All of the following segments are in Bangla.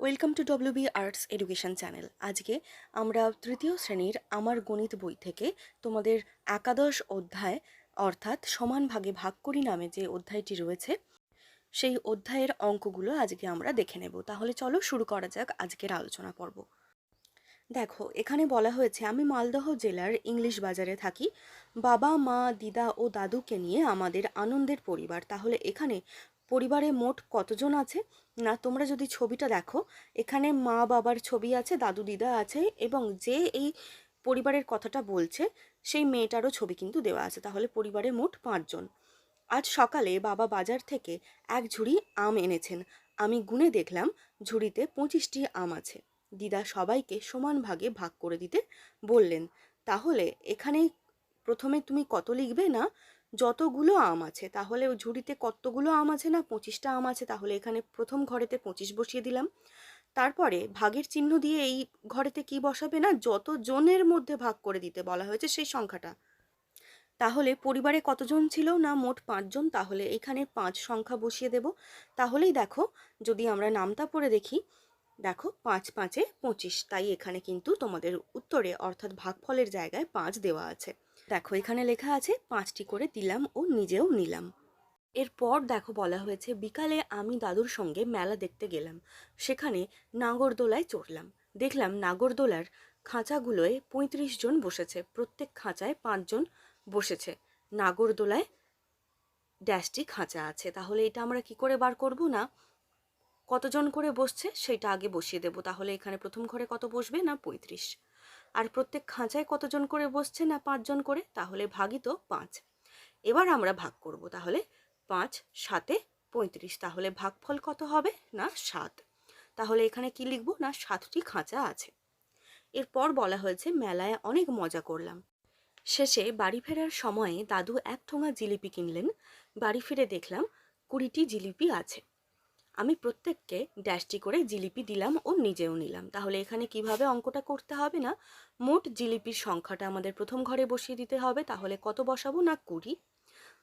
Welcome to WB arts education channel আজকে আমরা তৃতীয় শ্রেণির আমার গণিত বই থেকে তোমাদের একাদশ অধ্যায়, অর্থাৎ সমান ভাগে ভাগ করি নামে যে অধ্যায়টি রয়েছে, সেই অধ্যায়ের অঙ্কগুলো আজকে আমরা দেখে নেব। তাহলে চলো শুরু করা যাক আজকের আলোচনা পর্ব। দেখো, এখানে বলা হয়েছে, আমি মালদহ জেলার ইংলিশ বাজারে থাকি। বাবা, মা, দিদা ও দাদুকে নিয়ে আমাদের আনন্দের পরিবার। তাহলে এখানে পরিবারে মোট কতজন আছে? না, তোমরা যদি ছবিটা দেখো, এখানে মা বাবার ছবি আছে, দাদু দিদা আছে, এবং যে এই পরিবারের কথাটা বলছে, সেই মেয়েটারও ছবি কিন্তু দেওয়া আছে। তাহলে পরিবারে মোট পাঁচজন। আজ সকালে বাবা বাজার থেকে এক ঝুড়ি আম এনেছেন। আমি গুনে দেখলাম, ঝুড়িতে পঁচিশটি আম আছে। দিদা সবাইকে সমান ভাগে ভাগ করে দিতে বললেন, তাহলে এখানে প্রথমে তুমি কত লিখবে না? যতগুলো আম আছে, তাহলে ওই ঝুড়িতে কতগুলো আম আছে না, পঁচিশটা আম আছে, তাহলে এখানে প্রথম ঘরেতে পঁচিশ বসিয়ে দিলাম। তারপরে ভাগের চিহ্ন দিয়ে এই ঘরেতে কি বসাবে না যত জনের মধ্যে ভাগ করে দিতে বলা হয়েছে সেই সংখ্যাটা। তাহলে পরিবারে কতজন ছিল না মোট পাঁচজন, তাহলে এখানে পাঁচ সংখ্যা বসিয়ে দেব। তাহলেই দেখো, যদি আমরা নামতা পড়ে দেখি, দেখো পাঁচ পাঁচে পঁচিশ, তাই এখানে কিন্তু তোমাদের উত্তরে অর্থাৎ ভাগফলের জায়গায় পাঁচ দেওয়া আছে। দেখো, এখানে লেখা আছে, পাঁচটি করে দিলাম ও নিজেও নিলাম। এরপর দেখো, বলা হয়েছে, বিকালে আমি দাদুর সঙ্গে মেলা দেখতে গেলাম। সেখানে নাগরদোলায় চড়লাম। দেখলাম নাগরদোলার খাঁচাগুলোয় পঁয়ত্রিশ জন বসেছে। প্রত্যেক খাঁচায় পাঁচজন বসেছে। নাগরদোলায় ড্যাশটি খাঁচা আছে। তাহলে এটা আমরা কি করে বার করব না? কতজন করে বসছে? সেটা আগে বসিয়ে দেবো। তাহলে এখানে প্রথম ঘরে কত বসবে না? পঁয়ত্রিশ। আর প্রত্যেক খাঁচায় কতজন করে বসছে না পাঁচজন করে, তাহলে ভাগই তো পাঁচ। এবার আমরা ভাগ করব, তাহলে পাঁচ, সাতে পঁয়ত্রিশ, তাহলে ভাগফল কত হবে? না, সাত। তাহলে এখানে কি লিখব? না, সাতটি খাঁচা আছে। এরপর বলা হয়েছে, মেলায় অনেক মজা করলাম। শেষে বাড়ি ফেরার সময়ে দাদু এক ঠোঙা জিলিপি কিনলেন। বাড়ি ফিরে দেখলাম কুড়িটি জিলিপি আছে। আমি প্রত্যেককে ড্যাশটি করে জিলিপি দিলাম ও নিজেও নিলাম। তাহলে এখানে কীভাবে অঙ্কটা করতে হবে না? মোট জিলিপির সংখ্যাটা আমাদের প্রথম ঘরে বসিয়ে দিতে হবে, তাহলে কত বসাবো না কুড়ি?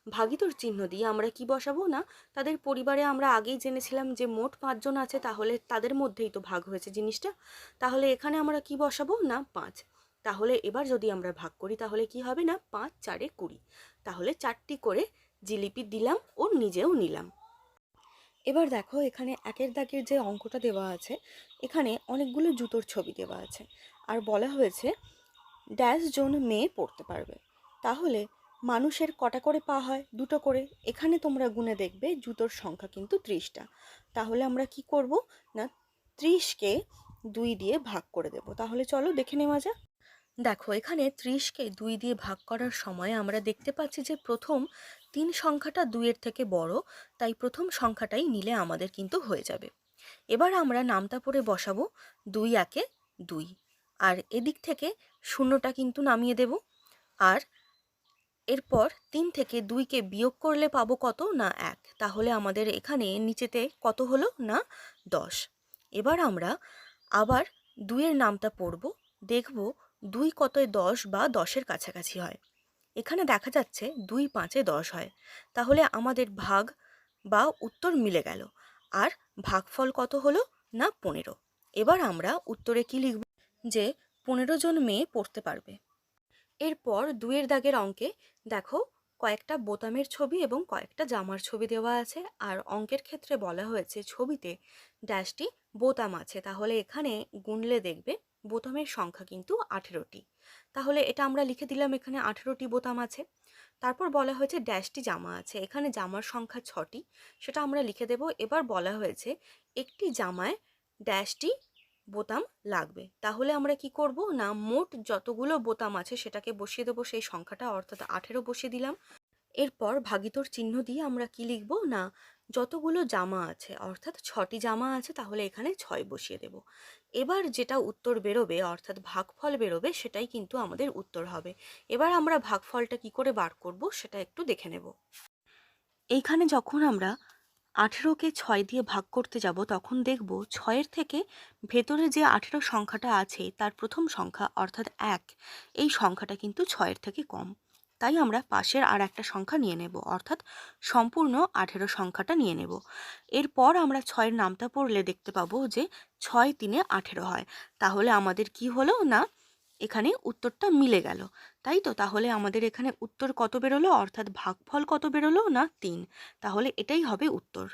ভাগিতর চিহ্ন দিয়ে আমরা কি বসাবো না? তাদের পরিবারে আমরা আগেই জেনেছিলাম যে মোট পাঁচজন আছে, তাহলে তাদের মধ্যেই তো ভাগ হয়েছে জিনিসটা। তাহলে এখানে আমরা কি বসাবো না পাঁচ? তাহলে এবার যদি আমরা ভাগ করি, তাহলে কি হবে না? পাঁচ, চারে কুড়ি। তাহলে চারটি করে জিলিপি দিলাম ও নিজেও নিলাম। এবার দেখো এখানে একের দাগের যে অঙ্কটা দেওয়া আছে, এখানে অনেকগুলো জুতোর ছবি দেওয়া আছে। আর বলা হয়েছে, ড্যাশ জন মেয়ে পড়তে পারবে। তাহলে মানুষের কটা করে পা হয়? দুটো করে। এখানে তোমরা গুনে দেখবে জুতোর সংখ্যা কিন্তু ত্রিশটা। তাহলে আমরা কি করব? না, ত্রিশকে দুই দিয়ে ভাগ করে দেব। তাহলে চলো দেখে নেওয়া যাক। দেখো, এখানে ত্রিশকে দুই দিয়ে ভাগ করার সময় আমরা দেখতে পাচ্ছি যে প্রথম তিন সংখ্যাটা দুইয়ের থেকে বড়, তাই প্রথম সংখ্যাটাই নিলে আমাদের কিন্তু হয়ে যাবে। এবার আমরা নামটা পড়ে বসাবো, দুই একে দুই। আর এদিক থেকে শূন্যটা কিন্তু নামিয়ে দেব। আর এরপর তিন থেকে দুইকে বিয়োগ করলে পাবো কত না এক? তাহলে আমাদের এখানে নিচেতে কত হলো না দশ। এবার আমরা আবার দুইয়ের নামটা পড়ব, দেখব দুই কতয় দশ বা দশের কাছাকাছি হয়। এখানে দেখা যাচ্ছে দুই পাঁচে দশ হয়। তাহলে আমাদের ভাগ বা উত্তর মিলে গেল। আর ভাগফল কত হলো না পনেরো? এবার আমরা উত্তরে কি লিখব? যে পনেরো জন মেয়ে পড়তে পারবে। এরপর দুয়ের দাগের অঙ্কে দেখো কয়েকটা বোতামের ছবি এবং কয়েকটা জামার ছবি দেওয়া আছে। আর অঙ্কের ক্ষেত্রে বলা হয়েছে ছবিতে ড্যাশটি বোতাম আছে। তাহলে এখানে গুনলে দেখবে বোতামের সংখ্যা কিন্তু আঠেরোটি। তাহলে এটা আমরা লিখে দিলাম এখানে আঠেরোটি বোতাম আছে। তারপর বলা হয়েছে ড্যাশটি জামা আছে। এখানে জামার সংখ্যা ছটি, সেটা আমরা লিখে দেব। এবার বলা হয়েছে একটি জামায় ড্যাশটি বোতাম লাগবে। তাহলে আমরা কি করব না, মোট যতগুলো বোতাম আছে সেটাকে বসিয়ে দেবো সেই সংখ্যাটা, অর্থাৎ আঠেরো বসিয়ে দিলাম। এরপর ভাগিতর চিহ্ন দিয়ে আমরা কি লিখব না, যতগুলো জামা আছে, অর্থাৎ ছটি জামা আছে, তাহলে এখানে ছয় বসিয়ে দেব। এবার যেটা উত্তর বেরোবে, অর্থাৎ ভাগফল বেরোবে, সেটাই কিন্তু আমাদের উত্তর হবে। এবার আমরা ভাগফলটা কি করে বার করব, সেটা একটু দেখে নেব। এইখানে যখন আমরা আঠেরোকে ছয় দিয়ে ভাগ করতে যাব, তখন দেখব ছয়ের থেকে ভেতরে যে আঠেরো সংখ্যাটা আছে, তার প্রথম সংখ্যা, অর্থাৎ এক, এই সংখ্যাটা কিন্তু ছয়ের থেকে কম। তাই আমরা পাশের আর একটা সংখ্যা নিয়ে নেব, অর্থাৎ সম্পূর্ণ আঠেরো সংখ্যাটা নিয়ে নেব। এরপর আমরা ছয়ের নামটা পড়লে দেখতে পাবো যে ছয় তিনে আঠেরো হয়। তাহলে আমাদের কি হলো না? এখানে উত্তরটা মিলে গেল। তাই তো? তাহলে আমাদের এখানে উত্তর কত বেরোলো? অর্থাৎ ভাগফল কত বেরোলো না তিন? তাহলে এটাই হবে উত্তর।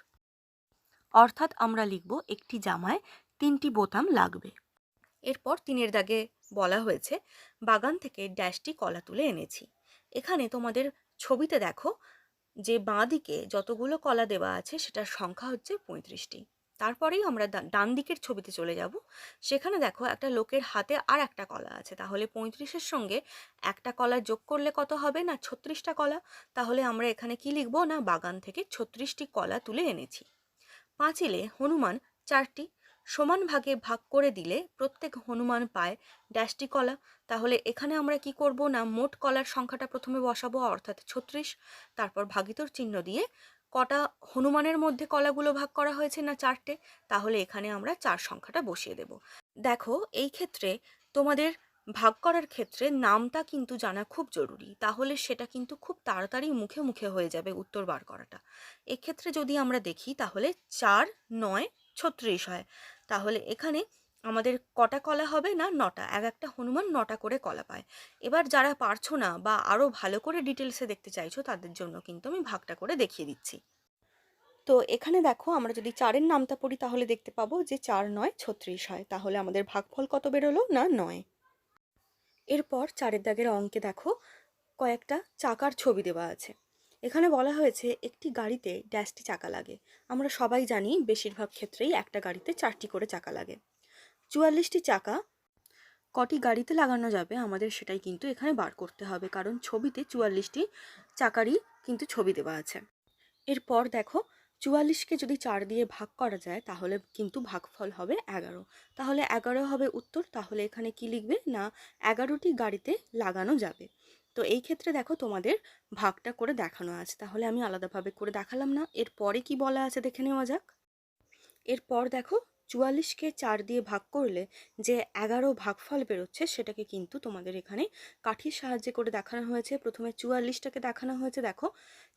অর্থাৎ আমরা লিখব একটি জামায় তিনটি বোতাম লাগবে। এরপর তিনের দাগে বলা হয়েছে, বাগান থেকে ড্যাশটি কলা তুলে এনেছি। এখানে তোমাদের ছবিতে দেখো যে বাঁ দিকে যতগুলো কলা দেওয়া আছে সেটার সংখ্যা হচ্ছে পঁয়ত্রিশটি। তারপরেই আমরা ডান দিকের ছবিতে চলে যাব। সেখানে দেখো একটা লোকের হাতে আর একটা কলা আছে। তাহলে পঁয়ত্রিশের সঙ্গে একটা কলা যোগ করলে কত হবে না ছত্রিশটা কলা? তাহলে আমরা এখানে কি লিখব না বাগান থেকে ছত্রিশটি কলা তুলে এনেছি। পাঁচিলে হনুমান চারটি, সমান ভাগে ভাগ করে দিলে প্রত্যেক হনুমান পায় ড্যাশটি কলা। তাহলে এখানে আমরা কি করব না, মোট কলার সংখ্যাটা প্রথমে বসাবো, অর্থাৎ ছত্রিশ, তারপর ভাগিতর চিহ্ন দিয়ে কটা হনুমানের মধ্যে কলাগুলো ভাগ করা হয়েছে না চারটে? তাহলে এখানে আমরা চার সংখ্যাটা বসিয়ে দেব। দেখো, এই ক্ষেত্রে তোমাদের ভাগ করার ক্ষেত্রে নামটা কিন্তু জানা খুব জরুরি। তাহলে সেটা কিন্তু খুব তাড়াতাড়ি মুখে মুখে হয়ে যাবে উত্তর বার করাটা। এক্ষেত্রে যদি আমরা দেখি, তাহলে চার নয় ছত্রিশ হয়। তাহলে এখানে আমাদের কটা কলা হবে না নটা? এক একটা হনুমান নটা করে কলা পায়। এবার যারা পারছ না বা আরও ভালো করে ডিটেলসে দেখতে চাইছো তাদের জন্য কিন্তু আমি ভাগটা করে দেখিয়ে দিচ্ছি। তো এখানে দেখো আমরা যদি চারের নামটা পড়ি তাহলে দেখতে পাবো যে চার নয় ছত্রিশ হয়। তাহলে আমাদের ভাগফল কত বেরোলো না নয়? এরপর চারের দাগের অঙ্কে দেখো কয়েকটা চাকার ছবি দেওয়া আছে। এখানে বলা হয়েছে একটি গাড়িতে ড্যাশটি চাকা লাগে। আমরা সবাই জানি বেশিরভাগ ক্ষেত্রেই একটা গাড়িতে চারটি করে চাকা লাগে। চুয়াল্লিশটি চাকা কটি গাড়িতে লাগানো যাবে আমাদের সেটাই কিন্তু এখানে বার করতে হবে। কারণ ছবিতে চুয়াল্লিশটি চাকারই কিন্তু ছবি দেওয়া আছে। এরপর দেখো, চুয়াল্লিশকে যদি চার দিয়ে ভাগ করা যায়, তাহলে কিন্তু ভাগফল হবে এগারো। তাহলে এগারো হবে উত্তর, তাহলে এখানে কি লিখবে? না, এগারোটি গাড়িতে লাগানো যাবে। তো এই ক্ষেত্রে দেখো তোমাদের ভাগটা করে দেখানো আছে। তাহলে আমি আলাদাভাবে করে দেখালাম না। এরপরে কি বলা আছে দেখে নেওয়া যাক। এরপর দেখো চুয়াল্লিশকে চার দিয়ে ভাগ করলে যে এগারো ভাগফল বেরোচ্ছে, সেটাকে কিন্তু তোমাদের এখানে কাঠির সাহায্যে করে দেখানো হয়েছে। প্রথমে চুয়াল্লিশটাকে দেখানো হয়েছে। দেখো,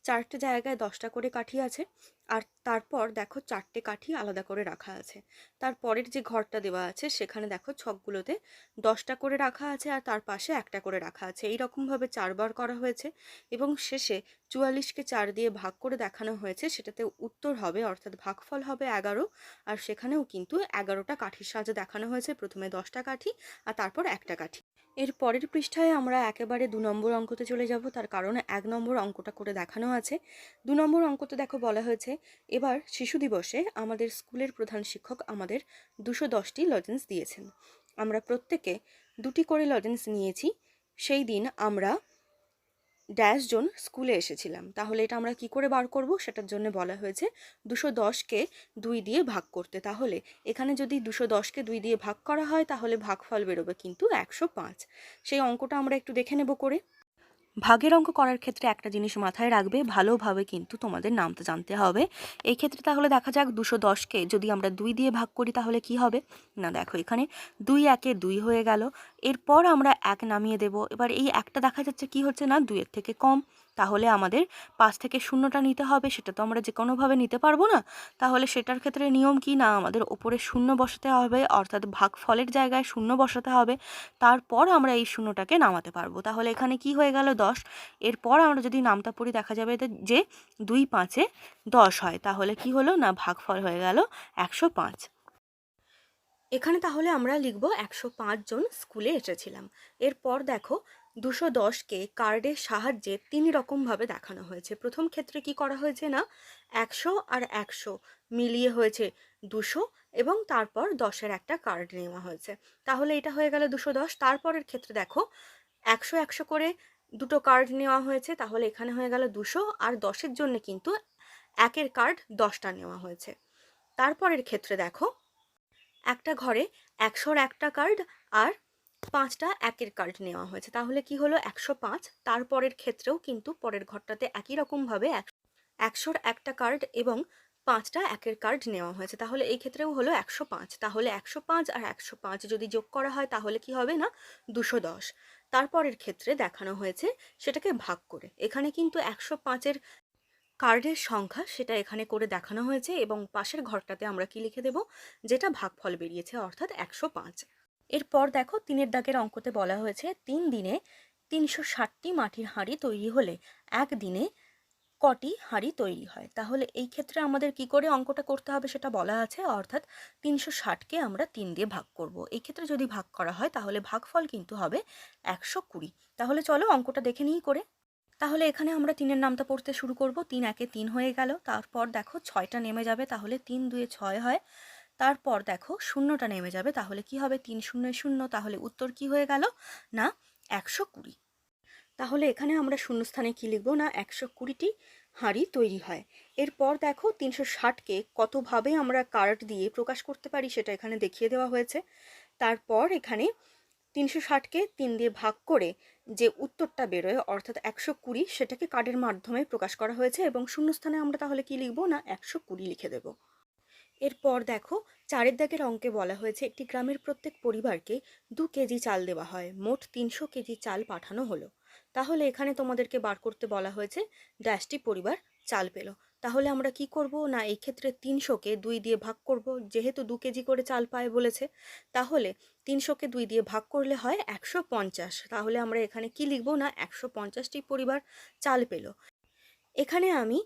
চারটে জায়গায় দশটা করে কাঠি আছে। আর তারপর দেখো চারটে কাঠি আলাদা করে রাখা আছে। তারপরের যে ঘরটা দেওয়া আছে, সেখানে দেখো ছকগুলোতে দশটা করে রাখা আছে আর তার পাশে একটা করে রাখা আছে। এই রকমভাবে চারবার করা হয়েছে এবং শেষে চুয়াল্লিশকে চার দিয়ে ভাগ করে দেখানো হয়েছে। সেটাতে উত্তর হবে, অর্থাৎ ভাগফল হবে এগারো। আর সেখানেও কিন্তু এগারোটা কাঠির সাহায্যে দেখানো হয়েছে। প্রথমে দশটা কাঠি আর তারপর একটা কাঠি। এর পরের পৃষ্ঠায় আমরা একেবারে দু নম্বর অঙ্কতে চলে যাব। তার কারণে এক নম্বর অঙ্কটা করে দেখানো আছে। দু নম্বর অঙ্কতে দেখো বলা হয়েছে, এবার শিশু দিবসে আমাদের স্কুলের প্রধান শিক্ষক আমাদের দুশো দশটি লজেন্স দিয়েছেন। আমরা প্রত্যেকে দুটি করে লজেন্স নিয়েছি। সেই দিন আমরা ড্যাশ জোন স্কুলে এসেছিলাম। তাহলে এটা আমরা কি করে বার করব? সেটার জন্য বলা হয়েছে দুশো দশকে দুই দিয়ে ভাগ করতে। তাহলে এখানে যদি দুশো দশকে দুই দিয়ে ভাগ করা হয়, তাহলে ভাগফল বেরোবে কিন্তু একশো পাঁচ। সেই অঙ্কটা আমরা একটু দেখে নেব করে। ভাগের অঙ্ক করার ক্ষেত্রে একটা জিনিস মাথায় রাখবে, ভালোভাবে কিন্তু তোমাদের নামতে জানতে হবে। এই ক্ষেত্রে তাহলে দেখা যাক দুশো দশকে যদি আমরা দুই দিয়ে ভাগ করি তাহলে কি হবে? না, দেখো এখানে দুই একে দুই হয়ে গেল। এরপর আমরা এক নামিয়ে দেব। এবার এই একটা দেখা যাচ্ছে কি হচ্ছে না? দুইয়ের থেকে কম। তাহলে আমাদের পাঁচ থেকে শূন্যটা নিতে হবে, সেটা তো আমরা যে কোনোভাবে নিতে পারব না। তাহলে সেটার ক্ষেত্রে নিয়ম কি? না, আমাদের ওপরে শূন্য বসাতে হবে, অর্থাৎ ভাগ ফলের জায়গায় শূন্য বসাতে হবে। তারপর আমরা এই শূন্যটাকে নামাতে পারব। তাহলে এখানে কি হয়ে গেল? দশ। এরপর আমরা যদি নামতা পড়ি, দেখা যাবে যে- যে দুই পাঁচে দশ হয়। তাহলে কি হলো? না, ভাগফল হয়ে গেল একশো পাঁচ। এখানে তাহলে আমরা লিখব একশো পাঁচ জন স্কুলে এসেছিলাম। এরপর দেখো দুশো দশকে কার্ডের সাহায্যে তিন রকমভাবে দেখানো হয়েছে। প্রথম ক্ষেত্রে কি করা হয়েছে না? একশো আর একশো মিলিয়ে হয়েছে দুশো এবং তারপর দশের একটা কার্ড নেওয়া হয়েছে। তাহলে এটা হয়ে গেল দুশো দশ। তারপরের ক্ষেত্রে দেখো, একশো একশো করে দুটো কার্ড নেওয়া হয়েছে। তাহলে এখানে হয়ে গেল দুশো আর দশের জন্য কিন্তু একের কার্ড দশটা নেওয়া হয়েছে। তারপরের ক্ষেত্রে দেখো, একটা ঘরে একশোর একটা কার্ড আর পাঁচটা একের কার্ড নেওয়া হয়েছে। তাহলে কি হলো? একশো পাঁচ। তারপরের ক্ষেত্রেও কিন্তু পরের ঘরটাতে একই রকমভাবে একশোর একটা কার্ড এবং পাঁচটা একের কার্ড নেওয়া হয়েছে। তাহলে এই ক্ষেত্রেও হলো একশো পাঁচ। তাহলে একশো পাঁচ আর একশো পাঁচ যদি যোগ করা হয়, তাহলে কি হবে না? দুশো দশ। তারপরের ক্ষেত্রে দেখানো হয়েছে সেটাকে ভাগ করে। এখানে কিন্তু একশো পাঁচের কার্ডের সংখ্যা সেটা এখানে করে দেখানো হয়েছে এবং পাশের ঘরটাতে আমরা কি লিখে দেব? যেটা ভাগফল বেরিয়েছে, অর্থাৎ একশো পাঁচ। এরপর দেখো তিনের দাগের অঙ্কতে বলা হয়েছে, তিন দিনে তিনশো ষাটটি মাটির হাঁড়ি তৈরি হলে এক দিনে কটি হাঁড়ি তৈরি হয়। তাহলে এই ক্ষেত্রে আমাদের কি করে অঙ্কটা করতে হবে সেটা বলা আছে, অর্থাৎ তিনশো ষাটকে আমরা তিন দিয়ে ভাগ করব। এই ক্ষেত্রে যদি ভাগ করা হয় তাহলে ভাগফল কিন্তু হবে একশো কুড়ি। তাহলে চলো অঙ্কটা দেখে নিই করে। তাহলে এখানে আমরা তিনের নামটা পড়তে শুরু করব, তিন একে তিন হয়ে গেল। তারপর দেখো ছয়টা নেমে যাবে, তাহলে তিন দুয়ে ছয় হয় তারপর দেখো শূন্যটা নেমে যাবে, তাহলে কি হবে? তিন শূন্য শূন্য, তাহলে উত্তর কি হয়ে গেল? না, একশো কুড়ি। তাহলে এখানে আমরা শূন্যস্থানে কী লিখব? না, একশো কুড়িটি হাঁড়ি তৈরি হয়। এরপর দেখো তিনশো ষাটকে কতভাবে আমরা কার্ড দিয়ে প্রকাশ করতে পারি সেটা এখানে দেখিয়ে দেওয়া হয়েছে। তারপর এখানে তিনশো ষাটকে তিন দিয়ে ভাগ করে যে উত্তরটা বেরোয়, অর্থাৎ একশো কুড়ি, সেটাকে কার্ডের মাধ্যমে প্রকাশ করা হয়েছে এবং শূন্যস্থানে আমরা তাহলে কি লিখব? না, একশো কুড়ি লিখে দেব। এরপর দেখো, চারের দাগের অঙ্কে বলা হয়েছে, একটি গ্রামের প্রত্যেক পরিবারকে দু কেজি চাল দেওয়া হয়, মোট তিনশো কেজি চাল পাঠানো হলো। তাহলে এখানে তোমাদেরকে বার করতে বলা হয়েছে ড্যাশটি পরিবার চাল পেল। তাহলে আমরা কি করব? না, এই ক্ষেত্রে তিনশোকে দুই দিয়ে ভাগ করব, যেহেতু দু কেজি করে চাল পায় বলেছে। তাহলে তিনশোকে দুই দিয়ে ভাগ করলে হয় একশো পঞ্চাশ। তাহলে আমরা এখানে কি লিখব? না, একশো পঞ্চাশটি পরিবার চাল পেল। এখানে আমি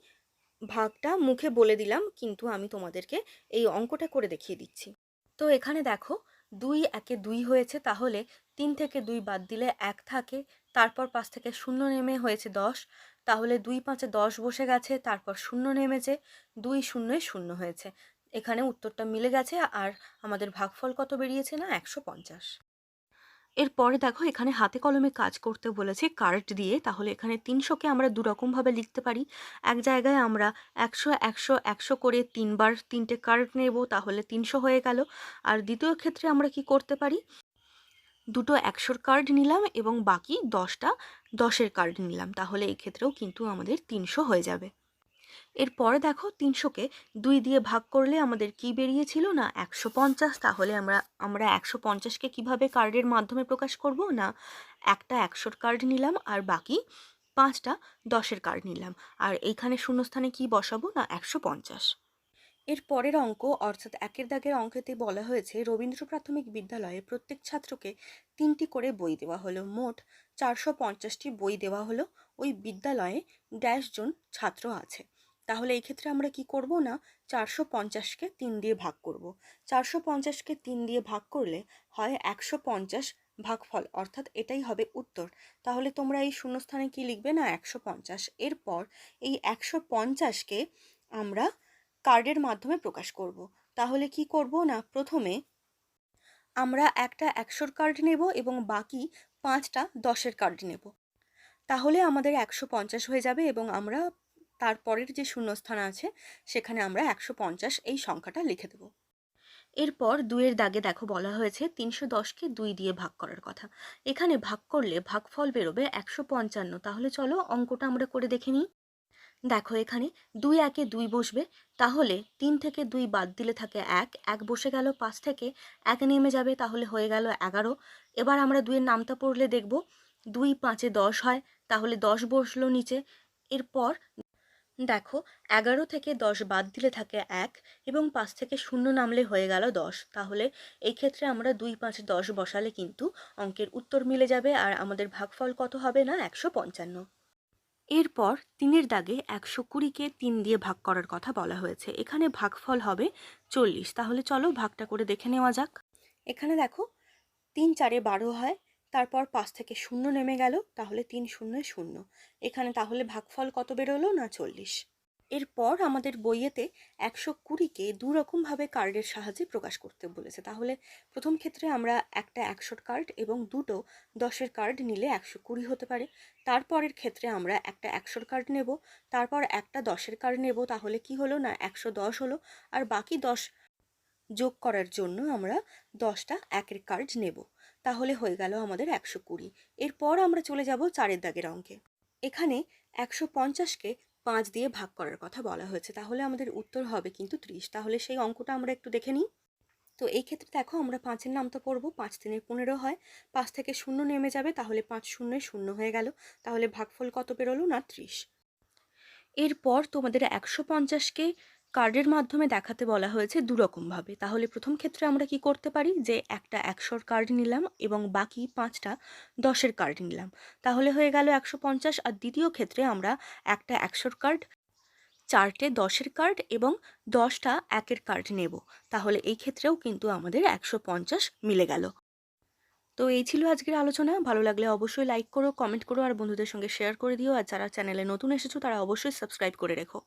ভাগটা মুখে বলে দিলাম, কিন্তু আমি তোমাদেরকে এই অঙ্কটা করে দেখিয়ে দিচ্ছি। তো এখানে দেখো, দুই একে দুই হয়েছে, তাহলে তিন থেকে দুই বাদ দিলে এক থাকে, তারপর পাঁচ থেকে শূন্য নেমে হয়েছে দশ, তাহলে দুই পাঁচে দশ বসে গেছে, তারপর শূন্য নেমেছে, দুই শূন্যই শূন্য হয়েছে। এখানে উত্তরটা মিলে গেছে, আর আমাদের ভাগফল কত বেরিয়েছে না? একশো পঞ্চাশ। এরপরে দেখো এখানে হাতে কলমে কাজ করতে বলেছে কার্ড দিয়ে, তাহলে এখানে তিনশোকে আমরা দুরকমভাবে লিখতে পারি। এক জায়গায় আমরা একশো একশো একশো করে তিনবার তিনটে কার্ড নেব, তাহলে তিনশো হয়ে গেল। আর দ্বিতীয় ক্ষেত্রে আমরা কি করতে পারি? দুটো একশোর কার্ড নিলাম এবং বাকি দশটা দশের কার্ড নিলাম, তাহলে এই ক্ষেত্রেও কিন্তু আমাদের তিনশো হয়ে যাবে। এরপরে দেখো তিনশোকে দুই দিয়ে ভাগ করলে আমাদের কি বেরিয়েছিল না একশো পঞ্চাশ? তাহলে আমরা আমরা একশো পঞ্চাশকে কীভাবে কার্ডের মাধ্যমে প্রকাশ করব? না, একটা একশোর কার্ড নিলাম আর বাকি পাঁচটা দশের কার্ড নিলাম। আর এইখানে শূন্যস্থানে কি বসাবো? না, একশো পঞ্চাশ। এর পরের অঙ্ক, অর্থাৎ একের দাগের অঙ্কেতে বলা হয়েছে, রবীন্দ্র প্রাথমিক বিদ্যালয়ে প্রত্যেক ছাত্রকে তিনটি করে বই দেওয়া হলো। মোট চারশো পঞ্চাশটি বই দেওয়া হলো। ওই বিদ্যালয়ে ড্যাশ জন ছাত্র আছে। তাহলে এই ক্ষেত্রে আমরা কি করব না, চারশো পঞ্চাশকে তিন দিয়ে ভাগ করব। চারশো পঞ্চাশকে তিন দিয়ে ভাগ করলে হয় একশো পঞ্চাশ ভাগফল, অর্থাৎ এটাই হবে উত্তর। তাহলে তোমরা এই শূন্যস্থানে কি লিখবে না, একশো পঞ্চাশ? এরপর এই একশো পঞ্চাশকে আমরা কার্ডের মাধ্যমে প্রকাশ করব। তাহলে কি করব না, প্রথমে আমরা একটা একশোর কার্ড নেব এবং বাকি পাঁচটা দশের কার্ড নেব। তাহলে আমাদের একশো পঞ্চাশ হয়ে যাবে এবং আমরা তারপরের যে শূন্যস্থান আছে, সেখানে আমরা একশো পঞ্চাশ এই সংখ্যাটা লিখে দেব। এরপর দুয়ের দাগে দেখো বলা হয়েছে তিনশো দশকে দুই দিয়ে ভাগ করার কথা। এখানে ভাগ করলে ভাগফল বেরোবে একশো পঞ্চান্ন। তাহলে চলো অঙ্কটা আমরা করে দেখে নিই। দেখো এখানে দুই একে দুই বসবে, তাহলে তিন থেকে দুই বাদ দিলে থাকে এক এক বসে গেল পাঁচ থেকে, এক নেমে যাবে তাহলে হয়ে গেল এগারো। এবার আমরা দুইয়ের নামটা পড়লে দেখব, দুই পাঁচে দশ হয়, তাহলে দশ বসল নিচে। এরপর দেখো, এগারো থেকে দশ বাদ দিলে থাকে এক এবং পাঁচ থেকে শূন্য নামলে হয়ে গেল দশ। তাহলে এই ক্ষেত্রে আমরা দুই পাঁচ দশ বসালে কিন্তু অঙ্কের উত্তর মিলে যাবে আর আমাদের ভাগফল কত হবে না? একশো পঞ্চান্ন। এরপর তিনের দাগে একশো কুড়িকে তিন দিয়ে ভাগ করার কথা বলা হয়েছে। এখানে ভাগফল হবে চল্লিশ। তাহলে চলো ভাগটা করে দেখে নেওয়া যাক। এখানে দেখো, তিন চারে বারো হয় তারপর পাঁচ থেকে শূন্য নেমে গেল, তাহলে তিন শূন্য শূন্য। এখানে তাহলে ভাগফল কত বেরোলো না চল্লিশ? এরপর আমাদের বইয়েতে একশো কুড়িকে দুরকমভাবে কার্ডের সাহায্যে প্রকাশ করতে বলেছে। তাহলে প্রথম ক্ষেত্রে আমরা একটা একশোর কার্ড এবং দুটো দশের কার্ড নিলে একশো কুড়ি হতে পারে। তারপরের ক্ষেত্রে আমরা একটা একশোর কার্ড নেব, তারপর একটা দশের কার্ড নেব, তাহলে কি হলো না একশো দশ হলো। আর বাকি দশ যোগ করার জন্য আমরা দশটা একের কার্ড নেব। তাহলে হয়ে গেল আমাদের একশো কুড়ি। এরপর আমরা চলে যাব চারের দাগের অঙ্কে। এখানে একশো পঞ্চাশকে পাঁচ দিয়ে ভাগ করার কথা বলা হয়েছে। তাহলে আমাদের উত্তর হবে কিন্তু ত্রিশ। তাহলে সেই অঙ্কটা আমরা একটু দেখে নিই। তো এই ক্ষেত্রে দেখো আমরা পাঁচের নাম তো পড়ব পাঁচ তিনের পনেরো হয়। পাঁচ থেকে শূন্য নেমে যাবে। তাহলে পাঁচ শূন্য শূন্য হয়ে গেল। তাহলে ভাগফল কত বেরোলো না? ত্রিশ। এরপর তোমাদের একশো পঞ্চাশকে কার্ডের মাধ্যমে দেখাতে বলা হয়েছে দুরকমভাবে তাহলে প্রথম ক্ষেত্রে আমরা কি করতে পারি? যে একটা একশোর কার্ড নিলাম এবং বাকি পাঁচটা দশের কার্ড নিলাম। তাহলে হয়ে গেল একশো পঞ্চাশ। আর দ্বিতীয় ক্ষেত্রে আমরা একটা একশোর কার্ড, চারটে দশের কার্ড এবং দশটা একের কার্ড নেব। তাহলে এই ক্ষেত্রেও কিন্তু আমাদের একশো পঞ্চাশ মিলে গেল। তো এই ছিল আজকের আলোচনা। ভালো লাগলে অবশ্যই লাইক করো, কমেন্ট করো, আর বন্ধুদের সঙ্গে শেয়ার করে দিও। আর যারা চ্যানেলে নতুন এসেছ, তারা অবশ্যই সাবস্ক্রাইব করে রেখো।